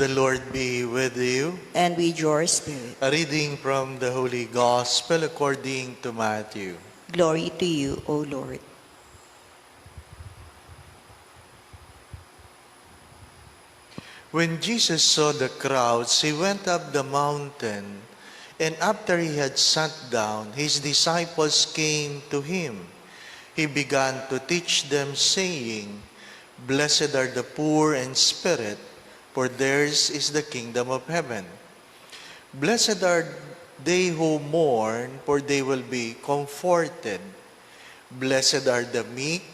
The Lord be with you. and with your spirit. A reading from the Holy Gospel according to Matthew. Glory to you, O Lord. When Jesus saw the crowds, he went up the mountain, and after he had sat down, his disciples came to him. He began to teach them, saying, Blessed are the poor in spirit, for theirs is the kingdom of heaven. Blessed are they who mourn, for they will be comforted. Blessed are the meek,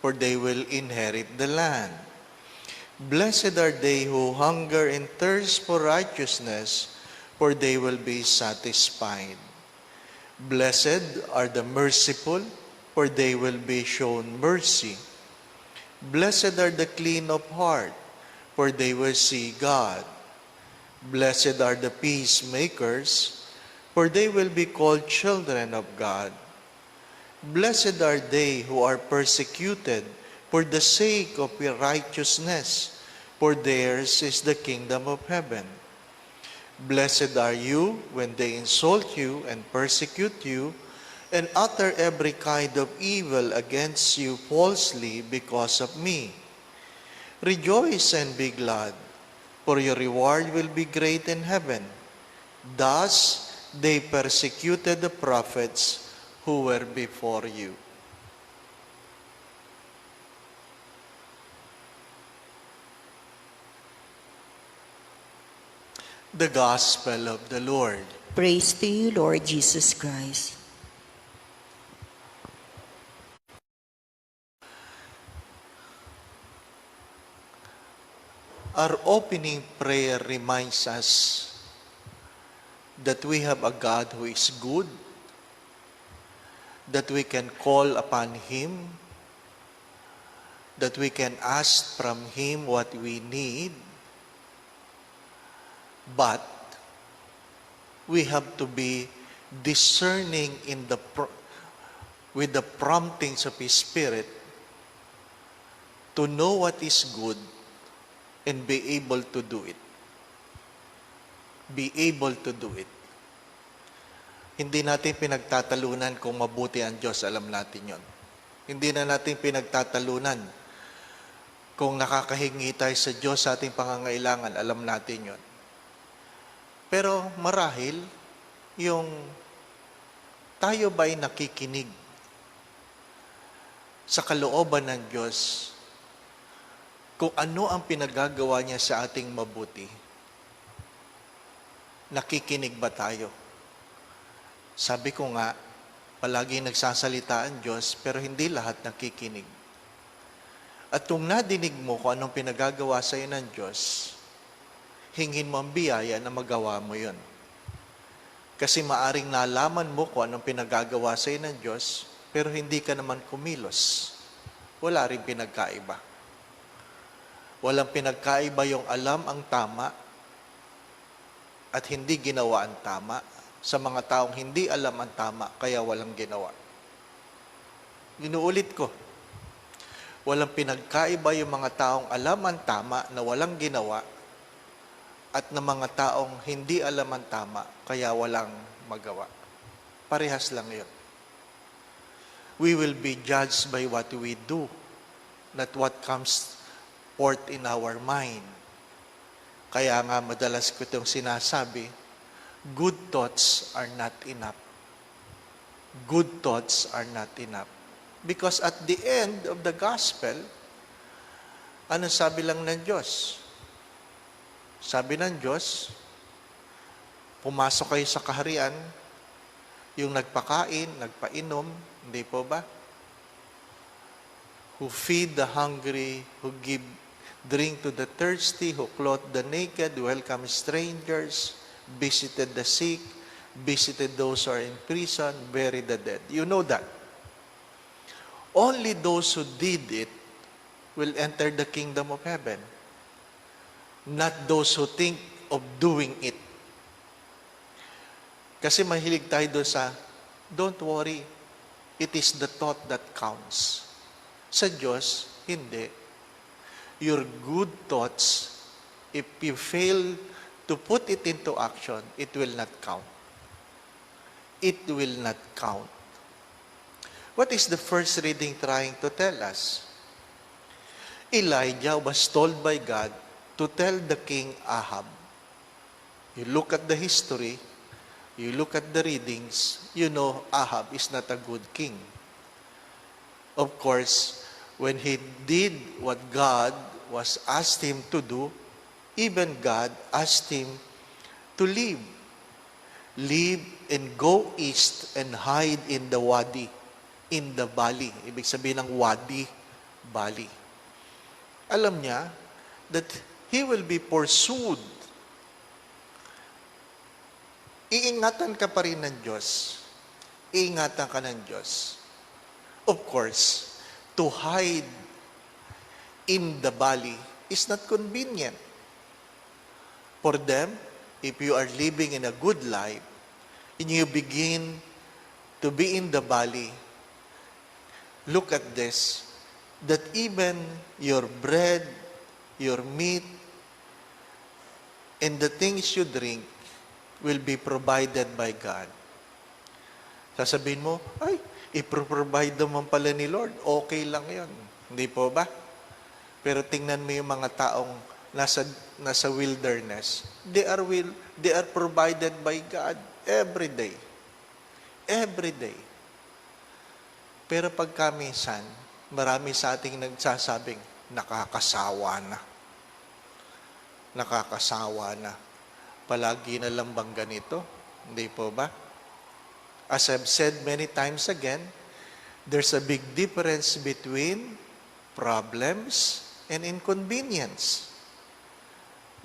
for they will inherit the land. Blessed are they who hunger and thirst for righteousness, for they will be satisfied. Blessed are the merciful, for they will be shown mercy. Blessed are the clean of heart, for they will see God. Blessed are the peacemakers, for they will be called children of God. Blessed are they who are persecuted for the sake of righteousness, for theirs is the kingdom of heaven. Blessed are you when they insult you and persecute you, and utter every kind of evil against you falsely because of me. Rejoice and be glad, for your reward will be great in heaven. Thus they persecuted the prophets who were before you. The Gospel of the Lord. Praise to you, Lord Jesus Christ. Our opening prayer reminds us that we have a God who is good, that we can call upon Him, that we can ask from Him what we need, but we have to be discerning in the with the promptings of His Spirit to know what is good and be able to do it. Be able to do it. Hindi natin pinagtatalunan kung mabuti ang Diyos, alam natin yon. Hindi na natin pinagtatalunan kung nakakahingi tayo sa Diyos sa ating pangangailangan, alam natin yon. Pero marahil, yung tayo ba'y nakikinig sa kalooban ng Diyos kung ano ang pinagagawa niya sa ating mabuti, nakikinig ba tayo? Sabi ko nga, palagi nagsasalita ang Diyos, pero hindi lahat nakikinig. At kung nadinig mo kung anong pinagagawa sa iyo ng Diyos, hingin mo ang biyaya na magawa mo yon. Kasi maaring nalaman mo kung anong pinagagawa sa iyo ng Diyos, pero hindi ka naman kumilos. Wala rin pinagkaiba. Walang pinagkaiba yung alam ang tama at hindi ginawa ang tama sa mga taong hindi alam ang tama kaya walang ginawa. Inuulit ko, walang pinagkaiba yung mga taong alam ang tama na walang ginawa at ng mga taong hindi alam ang tama kaya walang magawa. Parehas lang yun. We will be judged by what we do, not what comes forth in our mind. Kaya nga madalas ko itong sinasabi, good thoughts are not enough. Good thoughts are not enough. Because at the end of the gospel, ano sabi lang ng Diyos? Sabi ng Diyos, pumasok kayo sa kaharian, yung nagpakain, nagpainom, hindi po ba? Who feed the hungry, who give drink to the thirsty, who clothe the naked, welcome strangers, visited the sick, visited those who are in prison, buried the dead. You know that. Only those who did it will enter the kingdom of heaven. Not those who think of doing it. Kasi mahilig tayo doon sa, don't worry, it is the thought that counts. Sa Diyos, hindi. Your good thoughts If you fail to put it into action, it will not count. It will not count. What is the first reading trying to tell us? Elijah was told by God to tell the king Ahab. You look at the history, you look at the readings, you know Ahab is not a good king. Of course, when he did what God was asked him to do, even God asked him to leave. Leave and go east and hide in the wadi, in the valley. Ibig sabihin ng wadi, valley. Alam niya that he will be pursued. Iingatan ka pa rin ng Diyos. Iingatan ka ng Diyos. Of course, to hide in the valley is not convenient. For them, if you are living in a good life, and you begin to be in the valley, look at this, that even your bread, your meat, and the things you drink will be provided by God. Sasabihin mo, ay, ipro-provide naman pala ni Lord. Okay lang yon. Hindi po ba? Pero tingnan mo yung mga taong nasa nasa wilderness. They are will they are provided by God every day. Every day. Pero pagka minsan, marami sa ating nagsasabing, nakakasawa na. Nakakasawa na. Palagi na lang bang ganito? Hindi po ba? As I've said many times again, there's a big difference between problems and inconvenience.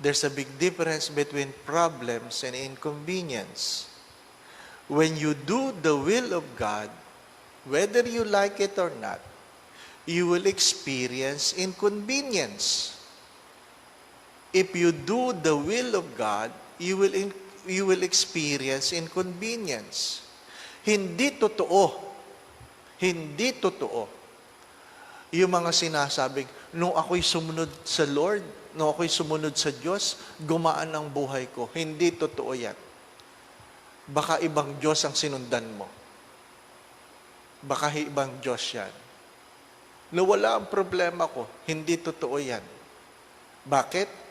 There's a big difference between problems and inconvenience. When you do the will of God, whether you like it or not, you will experience inconvenience. If you do the will of God, you will in, you will experience inconvenience. Hindi totoo. Hindi totoo. Yung mga sinasabing, nung ako'y sumunod sa Lord, nung ako'y sumunod sa Diyos, gumaan ang buhay ko. Hindi totoo yan. Baka ibang Diyos ang sinundan mo. Baka ibang Diyos yan. Nawala ang problema ko. Hindi totoo yan. Bakit?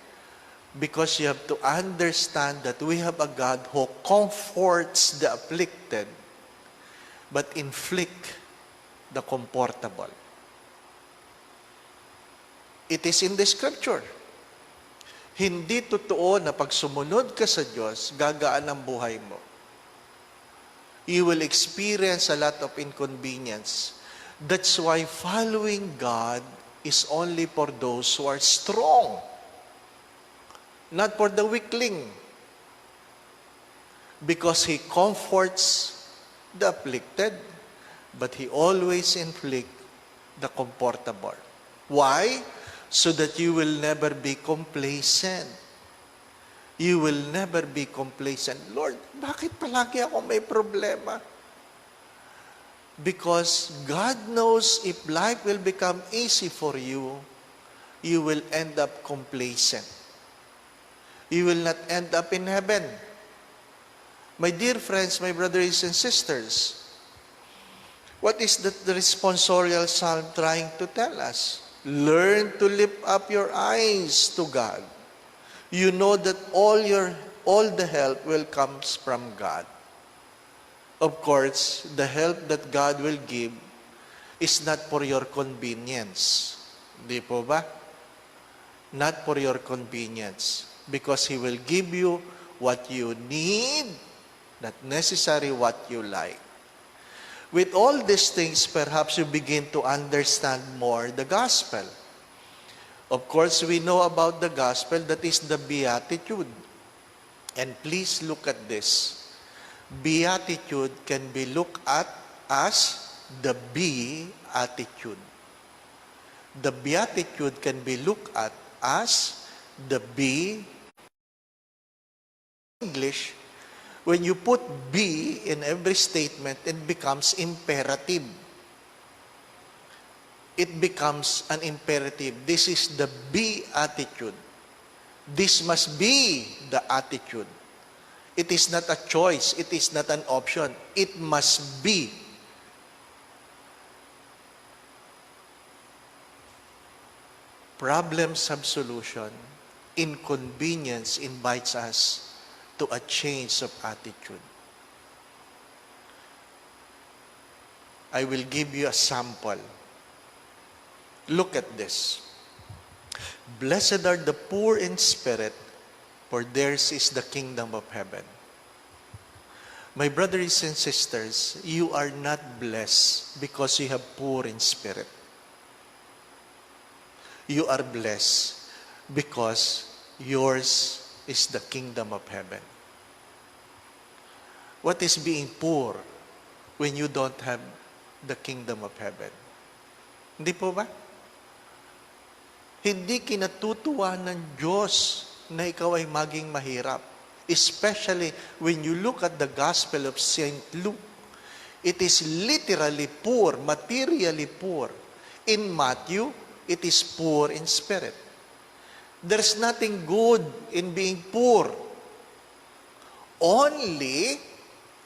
Because you have to understand that we have a God who comforts the afflicted but inflict the comfortable. It is in the scripture. Hindi totoo na pag sumunod ka sa Diyos, gagaan ang buhay mo. You will experience a lot of inconvenience. That's why following God is only for those who are strong, not for the weakling. Because He comforts the afflicted, but He always inflict the comfortable. Why? So that you will never be complacent. You will never be complacent. Lord, bakit palagi ako may problema? Because God knows if life will become easy for you, you will end up complacent. You will not end up in heaven. My dear friends, my brothers and sisters, what is the, the responsorial psalm trying to tell us? Learn to lift up your eyes to God. You know that all your all the help will comes from God. Of course, the help that God will give is not for your convenience. Di po ba? Not for your convenience. Because He will give you what you need, not necessarily what you like. With all these things, perhaps you begin to understand more the gospel. Of course, we know about the gospel, that is the beatitude. And please look at this. Beatitude can be looked at as the be attitude. The beatitude can be looked at as the be English when you put be in every statement, it becomes imperative. It becomes an imperative. This is the be attitude. This must be the attitude. It is not a choice. It is not an option. It must be. Problems have solution. Inconvenience invites us to a change of attitude. I will give you a sample. Look at this. Blessed are the poor in spirit, for theirs is the kingdom of heaven. My brothers and sisters, you are not blessed because you have poor in spirit. You are blessed because yours is the kingdom of heaven. What is being poor when you don't have the kingdom of heaven? Hindi po ba? Hindi kinatutuwa ng Diyos na ikaw ay maging mahirap. Especially when you look at the Gospel of St. Luke. It is literally poor, materially poor. In Matthew, it is poor in spirit. There's nothing good in being poor. Only,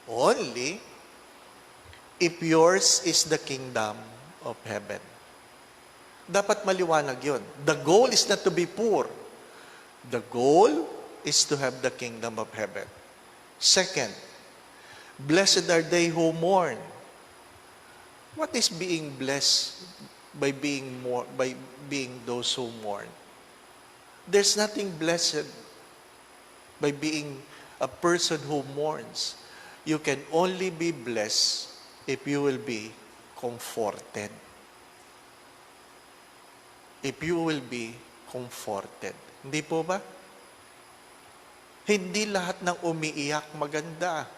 only, if yours is the kingdom of heaven. Dapat maliwanag yun. The goal is not to be poor. The goal is to have the kingdom of heaven. Second, blessed are they who mourn. What is being blessed by being more by being those who mourn? There's nothing blessed by being a person who mourns. You can only be blessed if you will be comforted. If you will be comforted. Hindi po ba? Hindi lahat ng umiiyak maganda.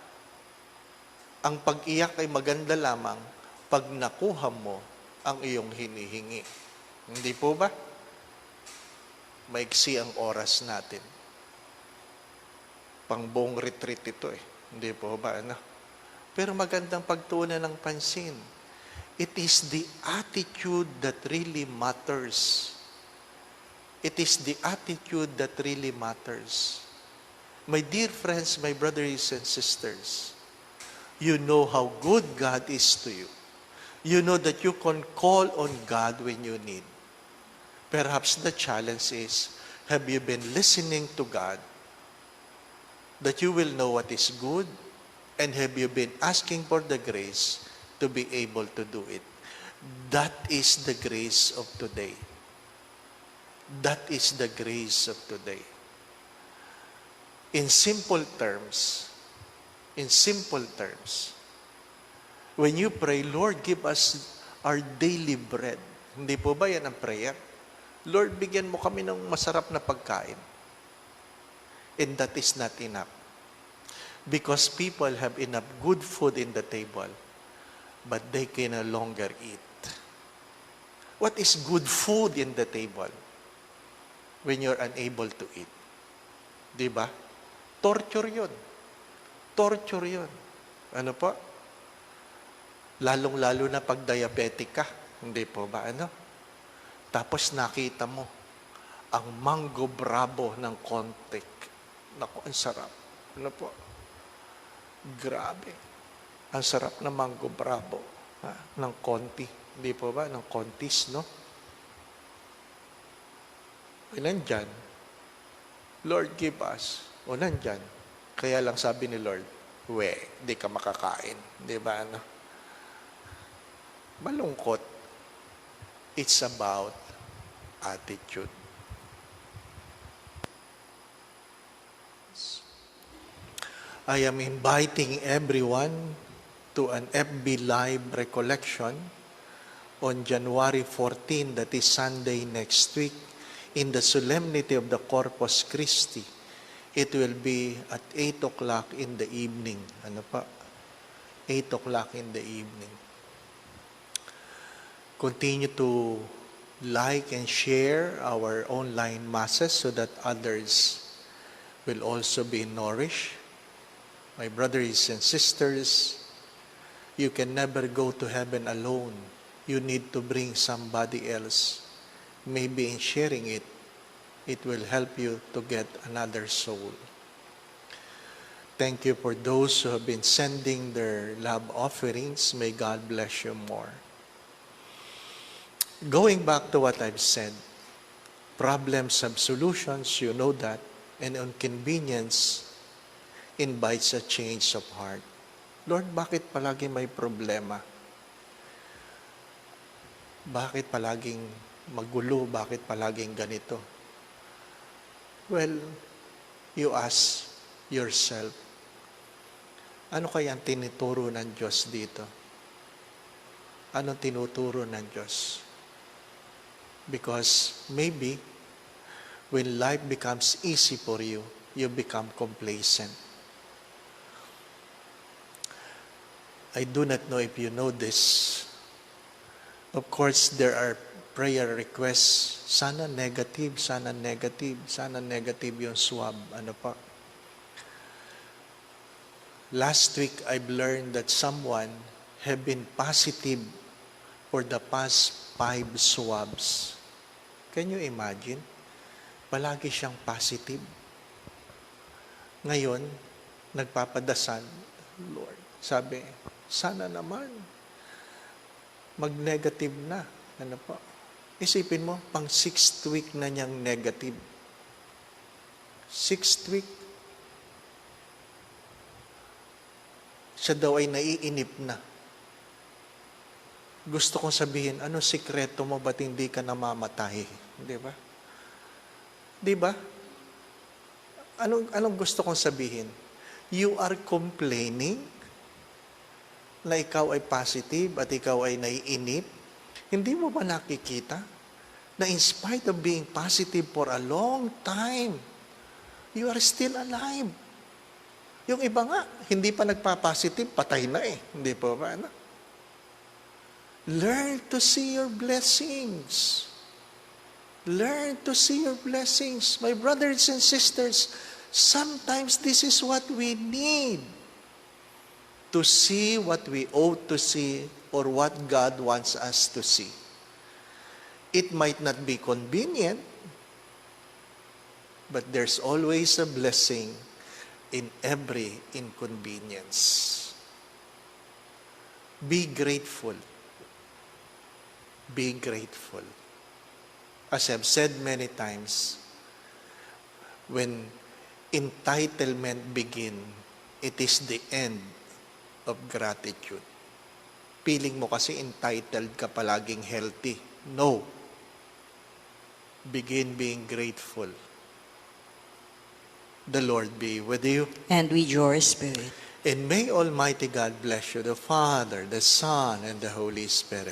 Ang pag-iyak ay maganda lamang pag nakuha mo ang iyong hinihingi. Hindi po ba? Maiksi ang oras natin. Pang buong retreat ito eh. Hindi po ba? Ano? Pero magandang pagtuunan ng pansin. It is the attitude that really matters. It is the attitude that really matters. My dear friends, my brothers and sisters, you know how good God is to you. You know that you can call on God when you need. Perhaps the challenge is, have you been listening to God that you will know what is good? And have you been asking for the grace to be able to do it? That is the grace of today. That is the grace of today. In simple terms, in simple terms, when you pray, Lord, give us our daily bread. Hindi po ba yan ang prayer? Lord, bigyan mo kami ng masarap na pagkain. And that is not enough. Because people have enough good food in the table, but they can no longer eat. What is good food in the table when you're unable to eat? Di ba? Torture yun. Torture yun. Ano po? Lalong-lalo na pag diabetic ka. Hindi po ba? Ano? Tapos nakita mo ang mango bravo ng kontik. Naku, ang sarap. Ano po? Grabe. Ang sarap ng mango bravo. Ha? Ng konti. Hindi po ba? Ng kontis, no? O nandyan. Lord, give us. O nandyan. Kaya lang sabi ni Lord, we, di ka makakain. Di ba? Ano? Malungkot. It's about attitude. I am inviting everyone to an FB Live recollection on January 14, that is Sunday next week, in the solemnity of the Corpus Christi. It will be at 8 o'clock in the evening. Ano pa? 8 o'clock in the evening. Continue to like and share our online masses so that others will also be nourished. My brothers and sisters, you can never go to heaven alone. You need to bring somebody else, maybe in sharing it It will help you to get another soul. Thank you for those who have been sending their love offerings. May God bless you more. Going back to what I've said, problems have solutions, you know that, and inconvenience invites a change of heart. Lord, bakit palagi may problema? Bakit palaging magulo? Bakit palaging ganito? Well, you ask yourself, ano kaya ang tinuturo ng Diyos dito? Anong tinuturo ng Diyos? Because maybe when life becomes easy for you, you become complacent. I do not know if you know this. Of course, there are prayer requests. Sana negative, sana negative, sana negative yung swab. Ano pa? Last week, I've learned that someone have been positive for the past five swabs. Can you imagine? Palagi siyang positive. Ngayon, nagpapadasal, Lord, sabi, sana naman, mag-negative na. Ano po? Isipin mo, pang sixth week na niyang negative. Sixth week, siya daw ay naiinip na. Gusto kong sabihin, ano sikreto mo ba't hindi ka namamatay? Di ba? Di ba? Anong, anong gusto kong sabihin? You are complaining na ikaw ay positive at ikaw ay naiinip. Hindi mo ba nakikita na in spite of being positive for a long time, you are still alive? Yung iba nga, hindi pa nagpa-positive, patay na eh. Hindi po ba? Ano? Learn to see your blessings. Learn to see your blessings. My brothers and sisters, sometimes this is what we need to see what we ought to see or what God wants us to see. It might not be convenient, but there's always a blessing in every inconvenience. Be grateful. Be grateful. As I've said many times, when entitlement begin, it is the end of gratitude. Feeling mo kasi entitled ka palaging healthy. No. Begin being grateful. The Lord be with you. And with your spirit. And may Almighty God bless you, the Father, the Son, and the Holy Spirit.